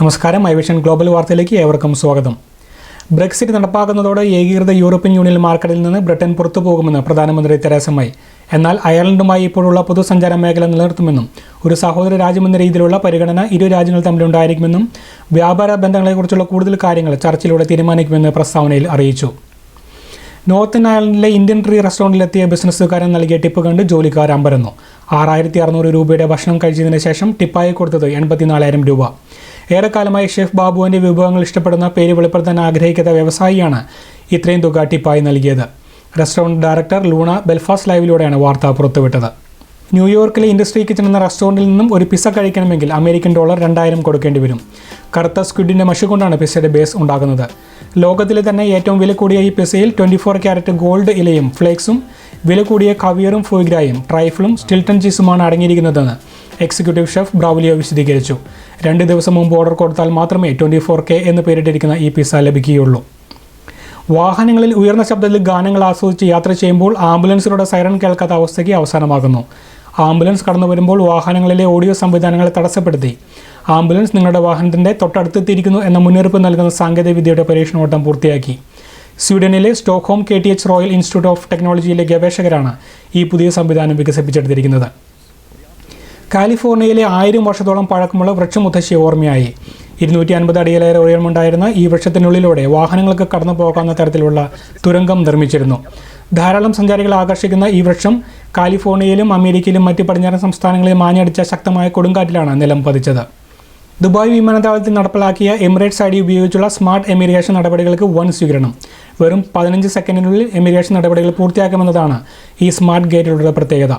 നമസ്കാരം ഐവിഷൻ ഗ്ലോബൽ വാർത്തയിലേക്ക് ഏവർക്കും സ്വാഗതം. ബ്രെക്സിറ്റ് നടപ്പാക്കുന്നതോടെ ഏകീകൃത യൂറോപ്യൻ യൂണിയൻ മാർക്കറ്റിൽ നിന്ന് ബ്രിട്ടൻ പുറത്തു പോകുമെന്ന് പ്രധാനമന്ത്രി തെരേസമായി എന്നാൽ അയർലൻഡുമായി ഇപ്പോഴുള്ള പൊതുസഞ്ചാര മേഖല നിലനിർത്തുമെന്നും ഒരു സഹോദര രാജ്യമെന്ന രീതിയിലുള്ള പരിഗണന ഇരു രാജ്യങ്ങൾ തമ്മിലുണ്ടായിരിക്കുമെന്നും വ്യാപാര ബന്ധങ്ങളെക്കുറിച്ചുള്ള കൂടുതൽ കാര്യങ്ങൾ ചർച്ചയിലൂടെ തീരുമാനിക്കുമെന്ന് പ്രസ്താവനയിൽ അറിയിച്ചു. നോർത്ത് അയർലൻഡിലെ ഇന്ത്യൻ ട്രീ റെസ്റ്റോറന്റിലെത്തിയ ബിസിനസ്സുകാരൻ നൽകിയ ടിപ്പ് കണ്ട് ജോലിക്കാർ അമ്പരന്നു. ആറായിരത്തി അറുന്നൂറ് രൂപയുടെ ഭക്ഷണം കഴിച്ചതിന് ശേഷം ടിപ്പായി കൊടുത്തത് എൺപത്തിനാലായിരം രൂപ. ഏറെക്കാലമായി ഷെഫ് ബാബുവിന്റെ വിഭവങ്ങൾ ഇഷ്ടപ്പെടുന്ന പേര് വെളിപ്പെടുത്താൻ ആഗ്രഹിക്കാത്ത വ്യവസായിയാണ് ഇത്രയും തുക ടിപ്പായി നൽകിയത്. റെസ്റ്റോറന്റ് ഡയറക്ടർ ലൂണ ബെൽഫാസ്റ്റ് ലൈവിലൂടെയാണ് വാർത്ത പുറത്തുവിട്ടത്. ന്യൂയോർക്കിലെ ഇൻഡസ്ട്രി കിച്ചൺ എന്ന റെസ്റ്റോറന്റിൽ നിന്നും ഒരു പിസ്സ കഴിക്കണമെങ്കിൽ അമേരിക്കൻ ഡോളർ രണ്ടായിരം കൊടുക്കേണ്ടി വരും. കറുത്ത സ്ക്വിഡിന്റെ മഷി കൊണ്ടാണ് പിസ്സയുടെ ബേസ് ഉണ്ടാകുന്നത്. ലോകത്തിലെ തന്നെ ഏറ്റവും വില കൂടിയ ഈ പിസ്സയിൽ ട്വന്റി ഫോർ ക്യാരറ്റ് ഗോൾഡ് ഇലയും ഫ്ലേക്സും വില കൂടിയ കവിയറും ഫോയിഗ്രായും ട്രൈഫിളും സ്റ്റിൽട്ടൺ ചീസുമാണ് അടങ്ങിയിരിക്കുന്നതെന്ന് എക്സിക്യൂട്ടീവ് ഷെഫ് ബ്രാവുലിയോ വിശദീകരിച്ചു. രണ്ട് ദിവസം മുമ്പ് ഓർഡർ കൊടുത്താൽ മാത്രമേ ട്വന്റി ഫോർ കെ എന്ന് പേരിട്ടിരിക്കുന്ന ഈ പിസ്സ ലഭിക്കുകയുള്ളൂ. വാഹനങ്ങളിൽ ഉയർന്ന ശബ്ദത്തിൽ ഗാനങ്ങൾ ആസ്വദിച്ച് യാത്ര ചെയ്യുമ്പോൾ ആംബുലൻസിലൂടെ സൈറൺ കേൾക്കാത്ത അവസ്ഥയ്ക്ക് അവസാനമാകുന്നു. ആംബുലൻസ് കടന്നു വരുമ്പോൾ വാഹനങ്ങളിലെ ഓഡിയോ സംവിധാനങ്ങളെ തടസ്സപ്പെടുത്തി. ആംബുലൻസ് നിങ്ങളുടെ വാഹനത്തിന്റെ തൊട്ടടുത്തെത്തിയിരിക്കുന്നു എന്ന മുന്നറിയിപ്പ് നൽകുന്ന സാങ്കേതികവിദ്യയുടെ പരീക്ഷണോട്ടം പൂർത്തിയാക്കി. സ്വീഡനിലെ Stockholm K T H Royal Institute of ടെക്നോളജിയിലെ ഗവേഷകരാണ് ഈ പുതിയ സംവിധാനം വികസിപ്പിച്ചെടുത്തിരിക്കുന്നത്. കാലിഫോർണിയയിലെ ആയിരം വർഷത്തോളം പഴക്കമുള്ള വൃക്ഷമുത്തശ്ശി ഓർമ്മയായി. ഇരുന്നൂറ്റി അൻപത് അടിയിലേറെ ഉയരമുണ്ടായിരുന്ന ഈ വൃക്ഷത്തിനുള്ളിലൂടെ വാഹനങ്ങൾക്ക് കടന്നു പോകാവുന്ന തരത്തിലുള്ള തുരങ്കം നിർമ്മിച്ചിരുന്നു. ധാരാളം സഞ്ചാരികളെ ആകർഷിക്കുന്ന ഈ വൃക്ഷം കാലിഫോർണിയയിലും അമേരിക്കയിലും മറ്റ് പടിഞ്ഞാറൻ സംസ്ഥാനങ്ങളിലും മാഞ്ഞടിച്ച ശക്തമായ കൊടുങ്കാറ്റിലാണ് നിലം പതിച്ചത്. ദുബായ് വിമാനത്താവളത്തിൽ നടപ്പിലാക്കിയ എമിറേറ്റ്സ് ഐ ഡി ഉപയോഗിച്ചുള്ള സ്മാർട്ട് എമിഗ്രേഷൻ നടപടികൾക്ക് വൻ സ്വീകരണം. വെറും പതിനഞ്ച് സെക്കൻഡിനുള്ളിൽ എമിഗ്രേഷൻ നടപടികൾ പൂർത്തിയാക്കുമെന്നതാണ് ഈ സ്മാർട്ട് ഗേറ്റുകളുടെ പ്രത്യേകത.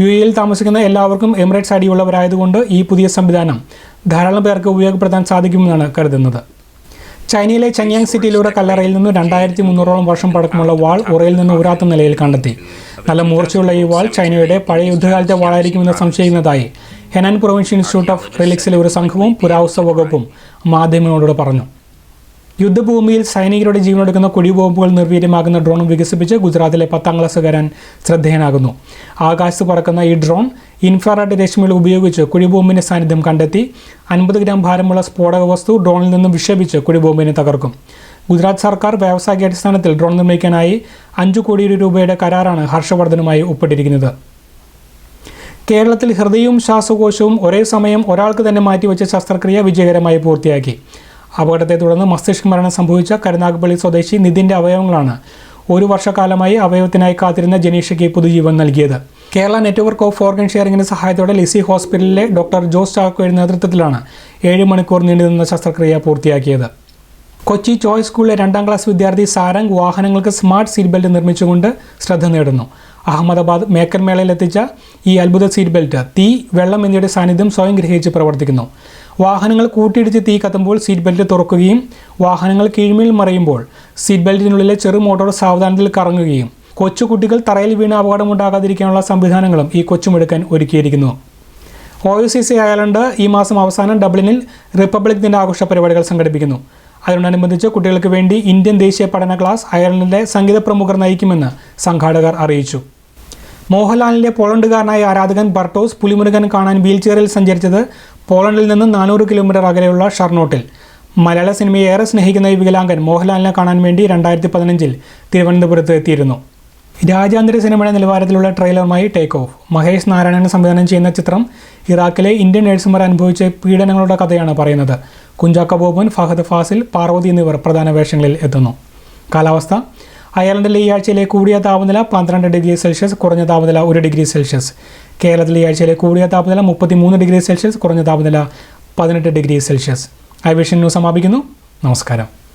യു എയിൽ താമസിക്കുന്ന എല്ലാവർക്കും എമിറേറ്റ്സ് ഉള്ളവരായതുകൊണ്ട് ഈ പുതിയ സംവിധാനം ധാരാളം പേർക്ക് ഉപയോഗപ്പെടുത്താൻ സാധിക്കുമെന്നാണ് കരുതുന്നത്. ചൈനയിലെ ചങ്യാങ് സിറ്റിയിലൂടെ കല്ലറയിൽ നിന്ന് രണ്ടായിരത്തി മുന്നൂറോളം വർഷം പഴക്കമുള്ള വാൾ ഉറയിൽ നിന്ന് ഊരാത്ത നിലയിൽ കണ്ടെത്തി. നല്ല മൂർച്ചയുള്ള ഈ വാൾ ചൈനയുടെ പഴയ യുദ്ധകാലത്തെ വാളായിരിക്കുമെന്ന് സംശയിക്കുന്നതായി ഹെനാൻ പ്രൊവിൻഷ്യൽ ഇൻസ്റ്റിറ്റ്യൂട്ട് ഓഫ് റിലിക്സിലെ ഒരു സംഘവും പുരാവസ്തു വകുപ്പും മാധ്യമങ്ങളോട് പറഞ്ഞു. യുദ്ധഭൂമിയിൽ സൈനികരുടെ ജീവനെടുക്കുന്ന കുടിബോംബുകൾ നിർവീര്യമാകുന്ന ഡ്രോൺ വികസിപ്പിച്ച് ഗുജറാത്തിലെ പത്താം ക്ലാസ്സുകാരൻ ശ്രദ്ധേയനാകുന്നു. ആകാശത്ത് പറക്കുന്ന ഈ ഡ്രോൺ ഇൻഫ്രാറെഡ് രശ്മികൾ ഉപയോഗിച്ച് കുഴിബോംബിന്റെ സാന്നിധ്യം കണ്ടെത്തി അൻപത് ഗ്രാം ഭാരമുള്ള സ്ഫോടക വസ്തു ഡ്രോണിൽ നിന്നും വിക്ഷേപിച്ച് കുഴിബോംബിനെ തകർക്കും. ഗുജറാത്ത് സർക്കാർ വ്യാവസായിക അടിസ്ഥാനത്തിൽ ഡ്രോൺ നിർമ്മിക്കാനായി അഞ്ചു കോടി രൂപയുടെ കരാറാണ് ഹർഷവർദ്ധനുമായി ഒപ്പിട്ടിരിക്കുന്നത്. കേരളത്തിൽ ഹൃദയവും ശ്വാസകോശവും ഒരേ സമയം ഒരാൾക്ക് തന്നെ മാറ്റിവെച്ച ശസ്ത്രക്രിയ വിജയകരമായി പൂർത്തിയാക്കി. അപകടത്തെ തുടർന്ന് മസ്തിഷ്ക മരണം സംഭവിച്ച കരുനാഗപ്പള്ളി സ്വദേശി നിതിന്റെ അവയവങ്ങളാണ് ഒരു വർഷക്കാലമായി അവയവത്തിനായി കാത്തിരുന്ന ജനീഷയ്ക്ക് പുതുജീവൻ നൽകിയത്. കേരള നെറ്റ്വർക്ക് ഓഫ് ഓർഗൻ ഷെയറിംഗിന്റെ സഹായത്തോടെ ലിസി ഹോസ്പിറ്റലിലെ ഡോക്ടർ ജോസ് ചാക്കോയുടെ നേതൃത്വത്തിലാണ് ഏഴ് മണിക്കൂർ നീണ്ടുനിന്ന ശസ്ത്രക്രിയ പൂർത്തിയാക്കിയത്. കൊച്ചി ചോയ്സ് സ്കൂളിലെ രണ്ടാം ക്ലാസ് വിദ്യാർത്ഥി സാരംഗ് വാഹനങ്ങൾക്ക് സ്മാർട്ട് സീറ്റ് ബെൽറ്റ് നിർമ്മിച്ചുകൊണ്ട് ശ്രദ്ധ നേടുന്നു. അഹമ്മദാബാദ് എത്തിച്ച ഈ അത്ഭുത സീറ്റ് ബെൽറ്റ് തീ വെള്ളം എന്നിവയുടെ സാന്നിധ്യം സ്വയം ഗ്രഹിച്ച് പ്രവർത്തിക്കുന്നു. വാഹനങ്ങൾ കൂട്ടിയിടിച്ച് തീ കത്തുമ്പോൾ സീറ്റ് ബെൽറ്റ് തുറക്കുകയും വാഹനങ്ങൾ കീഴ്മേൽ മറയുമ്പോൾ സീറ്റ് ബെൽറ്റിനുള്ളിലെ ചെറു മോട്ടോർ സാവധാനത്തിൽ കറങ്ങുകയും കൊച്ചുകുട്ടികൾ തറയിൽ വീണ് അപകടമുണ്ടാകാതിരിക്കാനുള്ള സംവിധാനങ്ങളും ഈ കൊച്ചുമെടുക്കാൻ ഒരുക്കിയിരിക്കുന്നു. O U C C Ireland ഈ മാസം അവസാനം ഡബ്ലിനിൽ റിപ്പബ്ലിക് ദിന ആഘോഷ പരിപാടികൾ സംഘടിപ്പിക്കുന്നു. അതിനോടനുബന്ധിച്ച് കുട്ടികൾക്ക് വേണ്ടി ഇന്ത്യൻ ദേശീയ പഠന ക്ലാസ് അയർലൻഡിലെ സംഗീത പ്രമുഖർ നയിക്കുമെന്ന് സംഘാടകർ അറിയിച്ചു. മോഹൻലാലിന്റെ പോളണ്ടുകാരനായ ആരാധകൻ ബർട്ടോസ് പുലിമുരുകൻ കാണാൻ വീൽചെയറിൽ സഞ്ചരിച്ചത് പോളണ്ടിൽ നിന്ന് നാനൂറ് കിലോമീറ്റർ അകലെയുള്ള ഷർണോട്ടിൽ. മലയാള സിനിമയെ ഏറെ സ്നേഹിക്കുന്ന ഈ വികലാംഗൻ മോഹൻലാലിനെ കാണാൻ വേണ്ടി രണ്ടായിരത്തി പതിനഞ്ചിൽ തിരുവനന്തപുരത്ത് എത്തിയിരുന്നു. രാജ്യാന്തര സിനിമയുടെ നിലവാരത്തിലുള്ള ട്രെയിലറുമായി ടേക്ക് ഓഫ് മഹേഷ് നാരായണൻ സംവിധാനം ചെയ്യുന്ന ചിത്രം ഇറാഖിലെ ഇന്ത്യൻ നഴ്സുമാർ അനുഭവിച്ച പീഡനങ്ങളുടെ കഥയാണ് പറയുന്നത്. കുഞ്ചാക്ക ബോബൻ ഫഹദ് ഫാസിൽ പാർവതി എന്നിവർ പ്രധാന വേഷങ്ങളിൽ എത്തുന്നു. കാലാവസ്ഥ? അയർലൻഡിലെ ഈ ആഴ്ചയിലെ കൂടിയ താപനില പന്ത്രണ്ട് ഡിഗ്രി സെൽഷ്യസ് കുറഞ്ഞ താപനില ഒരു ഡിഗ്രി സെൽഷ്യസ്. കേരളത്തിലെ ഈ ആഴ്ചയിലെ കൂടിയ താപനില മുപ്പത്തിമൂന്ന് ഡിഗ്രി സെൽഷ്യസ് കുറഞ്ഞ താപനില പതിനെട്ട് degree Celsius. I vision news സമാപിക്കുന്നു. നമസ്കാരം.